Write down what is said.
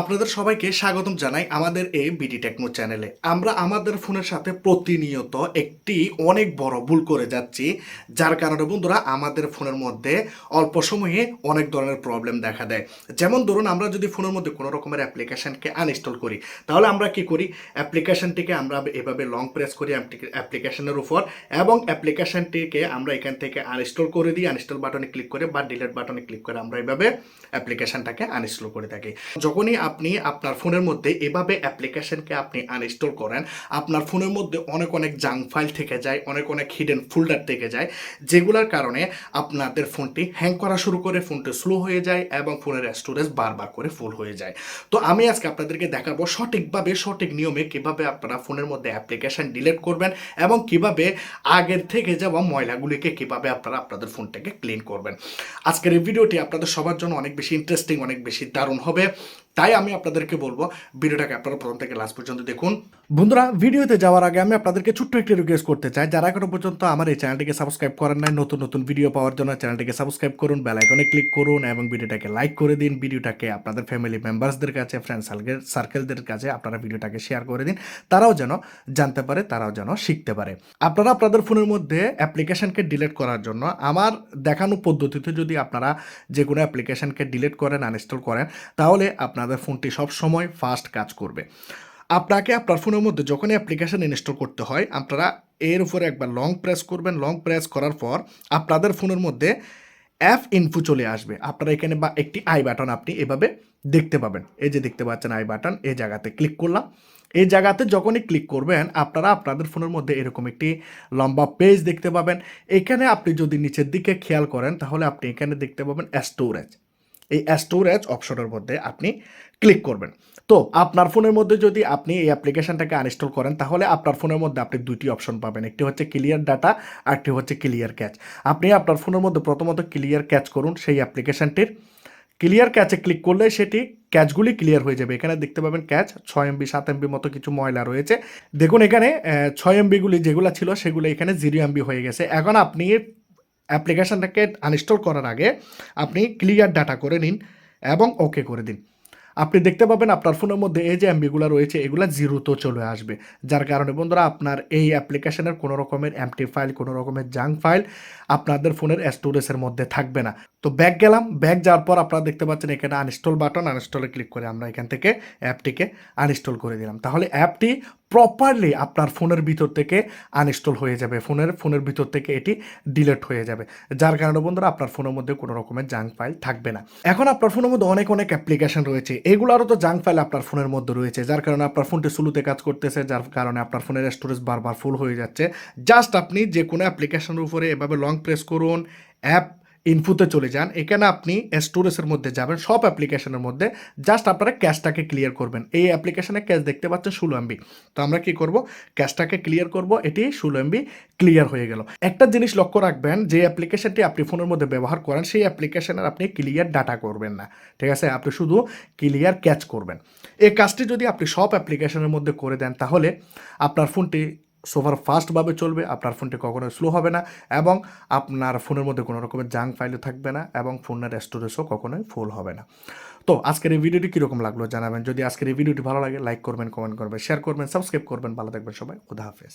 আপনাদের সবাইকে স্বাগতম জানাই আমাদের এই বিডি টেকনো চ্যানেলে আমরা আমাদের ফোনের সাথে প্রতিনিয়ত একটি অনেক বড় ভুল করে যাচ্ছি, যার কারণে বন্ধুরা আমাদের ফোনের মধ্যে অল্প সময়ে অনেক ধরনের প্রবলেম দেখা দেয়। যেমন ধরুন, আমরা যদি ফোনের মধ্যে কোনো রকমের অ্যাপ্লিকেশানকে আনইনস্টল করি, তাহলে আমরা কি করি? অ্যাপ্লিকেশনটিকে আমরা এভাবে লং প্রেস করি অ্যাপ্লিকেশনের উপর এবং অ্যাপ্লিকেশনটিকে আমরা এখান থেকে আনইনস্টল করে দিই। আনইনস্টল বাটনে ক্লিক করে বা ডিলিট বাটনে ক্লিক করে আমরা এভাবে অ্যাপ্লিকেশনটাকে আনইনস্টল করে থাকি। যখনই আপনি আপনার ফোনের মধ্যে এভাবে অ্যাপ্লিকেশনকে আপনি আনইনস্টল করেন, আপনার ফোনের মধ্যে অনেক অনেক জাঙ্ক ফাইল থেকে যায়, অনেক অনেক হিডেন ফোল্ডার থেকে যায়, যেগুলোর কারণে আপনাদের ফোনটি হ্যাং করা শুরু করে, ফোনটি স্লো হয়ে যায় এবং ফোনের স্টোরেজ বারবার করে ফুল হয়ে যায়। তো আমি আজকে আপনাদেরকে দেখাবো সঠিকভাবে, সঠিক নিয়মে কীভাবে আপনারা ফোনের মধ্যে অ্যাপ্লিকেশন ডিলিট করবেন এবং কীভাবে আগের থেকে যাওয়া ময়লাগুলিকে কীভাবে আপনারা আপনাদের ফোনটাকে ক্লিন করবেন। আজকের এই ভিডিওটি আপনাদের সবার জন্য অনেক বেশি ইন্টারেস্টিং অনেক বেশি দারুণ হবে। তাই আমি আপনাদেরকে বলব, ভিডিওটাকে আপনারা প্রথম থেকে লাস্ট পর্যন্ত দেখুন। বন্ধুরা, ভিডিওতে যাওয়ার আগে আমি আপনাদেরকে ছোট্ট একটি রিকোয়েস্ট করতে চাই। যারা এখনও পর্যন্ত আমার এই চ্যানেলটিকে সাবস্ক্রাইব করেন নাই, নতুন নতুন ভিডিও পাওয়ার জন্য চ্যানেলটিকে সাবস্ক্রাইব করুন বেল আইকনে ক্লিক করুন এবং ভিডিওটাকে লাইক করে দিন। ভিডিওটাকে আপনাদের ফ্যামিলি মেম্বার্সদের কাছে ফ্রেন্ড সার্কেল সার্কেলদের কাছে আপনারা ভিডিওটাকে শেয়ার করে দিন। তারাও যেন জানতে পারে, তারাও যেন শিখতে পারে। আপনারা আপনাদের ফোনের মধ্যে অ্যাপ্লিকেশনকে ডিলিট করার জন্য আমার দেখানো পদ্ধতিতে যদি আপনারা যে কোনো অ্যাপ্লিকেশনকে ডিলিট করেন আনইনস্টল করেন, তাহলে আপনাদের ফোনটি সব সময় ফাস্ট কাজ করবে। আপনাকে আপনার ফোনের মধ্যে যখনই অ্যাপ্লিকেশন ইনস্টল করতে হয়, আপনারা এর উপরে একবার লং প্রেস করবেন। লং প্রেস করার পর আপনাদের ফোনের মধ্যে অ্যাপ ইনফো চলে আসবে। আপনারা এখানে বা একটি আই বাটন আপনি এভাবে দেখতে পাবেন। এই যে দেখতে পাচ্ছেন আই বাটন এই জায়গাতে ক্লিক করলাম। এই জায়গাতে যখনই ক্লিক করবেন, আপনারা আপনাদের ফোনের মধ্যে এরকম একটি লম্বা পেজ দেখতে পাবেন। এখানে আপনি যদি নিচের দিকে খেয়াল করেন, তাহলে আপনি এখানে দেখতে পাবেন স্টোরেজ এই স্টোরেজ অপশনের মধ্যে আপনি ক্লিক করবেন। তো আপনার ফোনের মধ্যে যদি আপনি এই অ্যাপ্লিকেশনটাকে আনইনস্টল করেন, তাহলে আপনার ফোনের মধ্যে আপনি দুটি অপশন পাবেন। একটি হচ্ছে ক্লিয়ার ডাটা আর একটি হচ্ছে ক্লিয়ার ক্যাচ আপনি আপনার ফোনের মধ্যে প্রথমত ক্লিয়ার ক্যাচ করুন সেই অ্যাপ্লিকেশনটির ক্লিয়ার ক্যাচে ক্লিক করলে সেটি ক্যাচগুলি ক্লিয়ার হয়ে যাবে। এখানে দেখতে পাবেন ক্যাচ ছয় এমবি সাত এমবি মতো কিছু ময়লা রয়েছে। দেখুন এখানে ছয় এমবিগুলি যেগুলো ছিল, সেগুলো এখানে জিরো এমবি হয়ে গেছে। এখন আপনি অ্যাপ্লিকেশনটাকে আনইনস্টল করার আগে আপনি ক্লিয়ার ডাটা করে নিন এবং ওকে করে দিন। আপনি দেখতে পাবেন আপনার ফোনের মধ্যে এই যে এমবিগুলো রয়েছে, এগুলো জিরোতেও চলে আসবে। যার কারণে বন্ধুরা, আপনার এই অ্যাপ্লিকেশনের কোনো রকমের এমটি ফাইল কোনো রকমের জাঙ্ক ফাইল আপনাদের ফোনের স্টোরেজের মধ্যে থাকবে না। তো ব্যাক গেলাম। ব্যাক যাওয়ার পর আপনারা দেখতে পাচ্ছেন এখানে আনইনস্টল বাটন আনইনস্টলে ক্লিক করে আমরা এখান থেকে অ্যাপটিকে আনইনস্টল করে দিলাম। তাহলে অ্যাপটি প্রপারলি আপনার ফোনের ভিতর থেকে আনইনস্টল হয়ে যাবে। ফোনের ফোনের ভিতর থেকে এটি ডিলেট হয়ে যাবে। যার কারণে বন্ধুরা, আপনার ফোনের মধ্যে কোনো রকমের জাঙ্ক ফাইল থাকবে না। এখন আপনার ফোনের মধ্যে অনেক অনেক অ্যাপ্লিকেশন রয়েছে। এগুলোরও তো জাঙ্ক ফাইল আপনার ফোনের মধ্যে রয়েছে। যার কারণে আপনার ফোনটি স্লোতে কাজ করতেছে, যার কারণে আপনার ফোনের স্টোরেজ বারবার ফুল হয়ে যাচ্ছে। জাস্ট আপনি যে কোনো অ্যাপ্লিকেশনের উপরে এভাবে লং প্রেস করুন অ্যাপ ইনফুতে চলে যান, এখানে আপনি স্টোরেজের মধ্যে যাবেন, সব অ্যাপ্লিকেশনের মধ্যে জাস্ট আপনারা ক্যাশটাকে ক্লিয়ার করবেন। এই অ্যাপ্লিকেশনে ক্যাশ দেখতে পাচ্ছেন ষোলো এমবি তো আমরা কি করব? ক্যাশটাকে ক্লিয়ার করব, এটি ষোলো এমবি ক্লিয়ার হয়ে গেল। একটা জিনিস লক্ষ্য রাখবেন, যে অ্যাপ্লিকেশনটি আপনি ফোনের মধ্যে ব্যবহার করেন, সেই অ্যাপ্লিকেশনের আপনি ক্লিয়ার ডাটা করবেন না। ঠিক আছে? আপনি শুধু ক্লিয়ার ক্যাচ করবেন। এই কাজটি যদি আপনি সব অ্যাপ্লিকেশনের মধ্যে করে দেন, তাহলে আপনার ফোনটি সুপার ফাস্টভাবে চলবে, আপনার ফোনটি কখনোই স্লো হবে না এবং আপনার ফোনের মধ্যে কোনো রকমের জাঙ্ক ফাইলও থাকবে না এবং ফোনের স্টোরেজও কখনোই ফুল হবে না। তো আজকের এই ভিডিওটি কীরকম লাগল জানাবেন। যদি আজকের এই ভিডিওটি ভালো লাগে লাইক করবেন কমেন্ট করবেন শেয়ার করবেন সাবস্ক্রাইব করবেন। ভালো থাকবেন সবাই। খুদা হাফেজ।